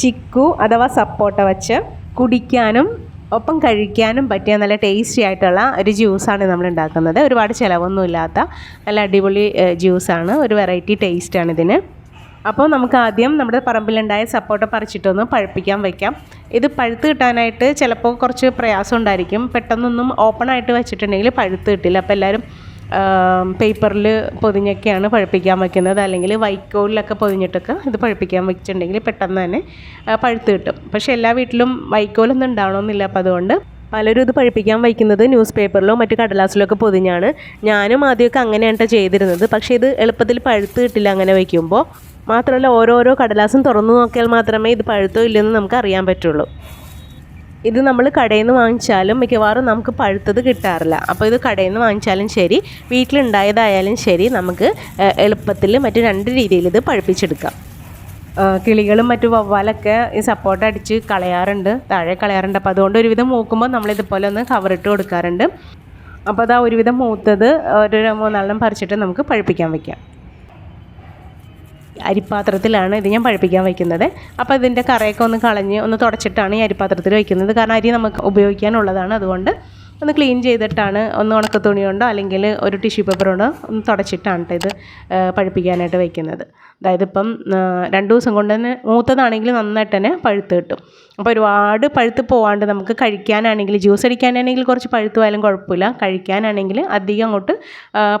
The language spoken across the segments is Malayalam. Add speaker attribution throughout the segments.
Speaker 1: ചിക്കു അഥവാ സപ്പോട്ട വച്ച് കുടിക്കാനും ഒപ്പം കഴിക്കാനും പറ്റിയ നല്ല ടേസ്റ്റി ആയിട്ടുള്ള ഒരു ജ്യൂസാണ് നമ്മൾ ഉണ്ടാക്കുന്നത്. ഒരുപാട് ചിലവൊന്നും ഇല്ലാത്ത നല്ല അടിപൊളി ജ്യൂസാണ് ഒരു വെറൈറ്റി ടേസ്റ്റാണ് ഇതിന്. അപ്പോൾ നമുക്ക് ആദ്യം നമ്മുടെ പറമ്പിലുണ്ടായ സപ്പോട്ട പറിച്ചിട്ടൊന്ന് പഴുപ്പിക്കാൻ വയ്ക്കാം ഇത് പഴുത്ത് കിട്ടാനായിട്ട് ചിലപ്പോൾ കുറച്ച് പ്രയാസം ഉണ്ടായിരിക്കും. പെട്ടെന്നൊന്നും ഓപ്പൺ ആയിട്ട് വെച്ചിട്ടുണ്ടെങ്കിൽ പഴുത്ത് കിട്ടില്ല. അപ്പോൾ എല്ലാവരും പേപ്പറിൽ പൊതിഞ്ഞൊക്കെയാണ് പഴുപ്പിക്കാൻ വയ്ക്കുന്നത് അല്ലെങ്കിൽ വൈക്കോലിലൊക്കെ പൊതിഞ്ഞിട്ടൊക്കെ ഇത് പഴുപ്പിക്കാൻ വെച്ചിട്ടുണ്ടെങ്കിൽ പെട്ടെന്ന് തന്നെ പഴുത്ത് കിട്ടും. പക്ഷേ എല്ലാ വീട്ടിലും വൈക്കോലൊന്നും ഉണ്ടാവണമെന്നില്ല. അപ്പോൾ അതുകൊണ്ട് പലരും ഇത് പഴുപ്പിക്കാൻ വയ്ക്കുന്നത് ന്യൂസ് പേപ്പറിലോ മറ്റു കടലാസിലോ ഒക്കെ പൊതിഞ്ഞാണ്. ഞാനും ആദ്യമൊക്കെ അങ്ങനെയാണ് ചെയ്തിരുന്നത്. പക്ഷേ ഇത് എളുപ്പത്തിൽ പഴുത്ത് കിട്ടില്ല അങ്ങനെ വയ്ക്കുമ്പോൾ. മാത്രമല്ല ഓരോരോ കടലാസും തുറന്നു നോക്കിയാൽ മാത്രമേ ഇത് പഴുത്തോ ഇല്ലെന്ന് നമുക്ക് അറിയാൻ പറ്റുള്ളൂ. ഇത് നമ്മൾ കടയിൽ നിന്ന് വാങ്ങിച്ചാലും മിക്കവാറും നമുക്ക് പഴുത്തത് കിട്ടാറില്ല. അപ്പോൾ ഇത് കടയിൽ നിന്ന് വാങ്ങിച്ചാലും ശരി വീട്ടിലുണ്ടായതായാലും ശരി നമുക്ക് എളുപ്പത്തിൽ മറ്റു രണ്ട് രീതിയിൽ ഇത് പഴുപ്പിച്ചെടുക്കാം. കിളികളും മറ്റു വവ്വാലൊക്കെ ഈ സപ്പോർട്ട് അടിച്ച് കളയാറുണ്ട് താഴെ കളയാറുണ്ട്. അപ്പോൾ അതുകൊണ്ട് ഒരുവിധം മൂക്കുമ്പോൾ നമ്മളിതുപോലെ ഒന്ന് കവറിട്ട് കൊടുക്കാറുണ്ട്. അപ്പോൾ അതാ ഒരുവിധം മൂത്തത് ഒരു മൂന്നാലെണ്ണം പറിച്ചിട്ട് നമുക്ക് പഴുപ്പിക്കാൻ വയ്ക്കാം അരിപ്പാത്രത്തിലാണ് ഇത് ഞാൻ പഴുപ്പിക്കാൻ വയ്ക്കുന്നത്. അപ്പോൾ ഇതിന്റെ കറയൊക്കെ ഒന്ന് കളഞ്ഞ് ഒന്ന് തുടച്ചിട്ടാണ് ഈ അരിപ്പാത്രത്തിൽ വയ്ക്കുന്നത്. കാരണം അരി നമുക്ക് ഉപയോഗിക്കാനുള്ളതാണ് അതുകൊണ്ട് ഒന്ന് ക്ലീൻ ചെയ്തിട്ടാണ് ഒന്ന് ഉണക്ക തുണി കൊണ്ടോ അല്ലെങ്കിൽ ഒരു ടിഷ്യൂ പേപ്പർ കൊണ്ടോ ഒന്ന് തുടച്ചിട്ടാണ് ട്ടോ ഇത് പഴുപ്പിക്കാനായിട്ട് വയ്ക്കുന്നത്. അതായത് ഇപ്പം രണ്ട് ദിവസം കൊണ്ട് തന്നെ മൂത്തതാണെങ്കിൽ നന്നായിട്ട് തന്നെ പഴുത്ത് കിട്ടും. അപ്പോൾ ഒരുപാട് പഴുത്ത് പോവാണ്ട് നമുക്ക് കഴിക്കാനാണെങ്കിൽ ജ്യൂസ് അടിക്കാനാണെങ്കിൽ കുറച്ച് പഴുത്ത് പോയാലും കുഴപ്പമില്ല. കഴിക്കാനാണെങ്കിൽ അധികം അങ്ങോട്ട്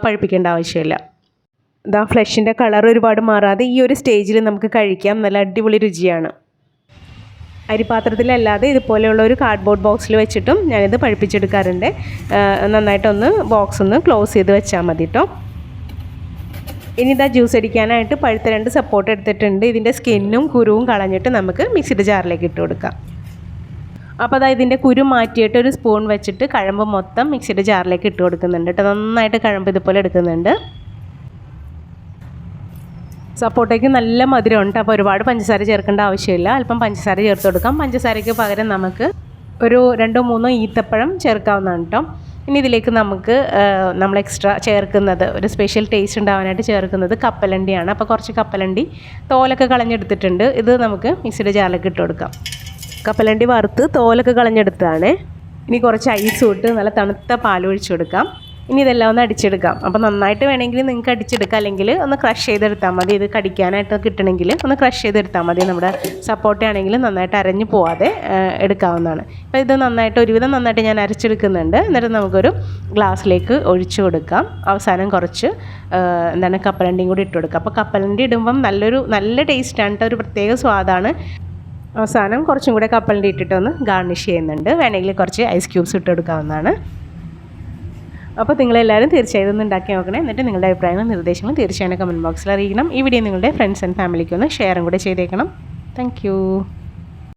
Speaker 1: പഴുപ്പിക്കേണ്ട ആവശ്യമില്ല. ഇതാ ഫ്ലഷിന്റെ കളർ ഒരുപാട് മാറാതെ ഈ ഒരു സ്റ്റേജിൽ നമുക്ക് കഴിക്കാം. നല്ല അടിപൊളി രുചിയാണ്. അരിപാത്രത്തിലല്ലാതെ ഇതുപോലെയുള്ള ഒരു കാർഡ്ബോർഡ് ബോക്സിൽ വെച്ചിട്ടും ഞാനിത് പഴുപ്പിച്ചെടുക്കാറുണ്ട്. നന്നായിട്ടൊന്ന് ബോക്സ് ഒന്ന് ക്ലോസ് ചെയ്ത് വെച്ചാൽ മതി കേട്ടോ ഇനി ഇതാ ജ്യൂസ് അടിക്കാനായിട്ട് പഴുത്ത രണ്ട് സപ്പോർട്ട് എടുത്തിട്ടുണ്ട്. ഇതിന്റെ സ്കിന്നും കുരുവും കളഞ്ഞിട്ട് നമുക്ക് മിക്സിയുടെ ജാറിലേക്ക് ഇട്ട് കൊടുക്കാം. അപ്പോൾ അതായത് ഇതിന്റെ കുരു മാറ്റിയിട്ട് ഒരു സ്പൂൺ വെച്ചിട്ട് കഴമ്പ് മൊത്തം മിക്സിയുടെ ജാറിലേക്ക് ഇട്ട് കൊടുക്കുന്നുണ്ട് കേട്ടോ നന്നായിട്ട് കഴമ്പ് ഇതുപോലെ എടുക്കുന്നുണ്ട്. സപ്പോട്ടയ്ക്ക് നല്ല മധുരം ഉണ്ട്. അപ്പോൾ ഒരുപാട് പഞ്ചസാര ചേർക്കേണ്ട ആവശ്യമില്ല. അല്പം പഞ്ചസാര ചേർത്ത് കൊടുക്കാം. പഞ്ചസാരയ്ക്ക് പകരം നമുക്ക് ഒരു രണ്ടോ മൂന്നോ ഈത്തപ്പഴം ചേർക്കാവുന്നതാണ് കേട്ടോ ഇനി ഇതിലേക്ക് നമുക്ക് നമ്മൾ എക്സ്ട്രാ ചേർക്കുന്നത് ഒരു സ്പെഷ്യൽ ടേസ്റ്റ് ഉണ്ടാവാനായിട്ട് ചേർക്കുന്നത് കപ്പലണ്ടിയാണ്. അപ്പോൾ കുറച്ച് കപ്പലണ്ടി തോലൊക്കെ കളഞ്ഞെടുത്തിട്ടുണ്ട്. ഇത് നമുക്ക് മിക്സിയുടെ ജാറിലേക്ക് ഇട്ട് കൊടുക്കാം. കപ്പലണ്ടി വറുത്ത് തോലൊക്കെ കളഞ്ഞെടുത്താണ് ഇനി കുറച്ച് ഐസ് ഇട്ട് നല്ല തണുത്ത പാൽ കൊടുക്കാം. ഇനി ഇതെല്ലാം ഒന്ന് അടിച്ചെടുക്കാം. അപ്പോൾ നന്നായിട്ട് വേണമെങ്കിൽ നിങ്ങൾക്ക് അടിച്ചെടുക്കാം. അല്ലെങ്കിൽ ഒന്ന് ക്രഷ് ചെയ്തെടുത്താൽ മതി. ഇത് കടിക്കാനായിട്ട് കിട്ടണമെങ്കിൽ ഒന്ന് ക്രഷ് ചെയ്തെടുത്താൽ മതി. നമ്മുടെ സപ്പോർട്ട് ആണെങ്കിൽ നന്നായിട്ട് അരഞ്ഞു പോവാതെ എടുക്കാവുന്നതാണ്. അപ്പോൾ ഇത് നന്നായിട്ട് ഒരുവിധം നന്നായിട്ട് ഞാൻ അരച്ചെടുക്കുന്നുണ്ട്. എന്നിട്ട് നമുക്കൊരു ഗ്ലാസ്സിലേക്ക് ഒഴിച്ചു കൊടുക്കാം. അവസാനം കുറച്ച് എന്താണ് കപ്പലണ്ടിയും കൂടി ഇട്ട് കൊടുക്കാം. അപ്പോൾ കപ്പലണ്ടി ഇടുമ്പം നല്ലൊരു നല്ല ടേസ്റ്റാണ് ഒരു പ്രത്യേക സ്വാദാണ്. അവസാനം കുറച്ചും കൂടെ കപ്പലിന്റെ ഇട്ടിട്ടൊന്ന് ഗാർണിഷ് ചെയ്യുന്നുണ്ട്. വേണമെങ്കിൽ കുറച്ച് ഐസ് ക്യൂബ്സ് ഇട്ട് കൊടുക്കാവുന്നതാണ്. അപ്പോൾ നിങ്ങളെല്ലാവരും തീർച്ചയായും ഒന്ന് ഉണ്ടാക്കി നോക്കണേ. എന്നിട്ട് നിങ്ങളുടെ അഭിപ്രായങ്ങളും നിർദ്ദേശങ്ങളും തീർച്ചയായും കമന്റ് ബോക്സിൽ അറിയിക്കണം. ഈ വീഡിയോ നിങ്ങളുടെ ഫ്രണ്ട്സ് ആൻഡ് ഫാമിലിക്ക് ഒന്ന് ഷെയറും കൂടെ ചെയ്തേക്കണം. താങ്ക്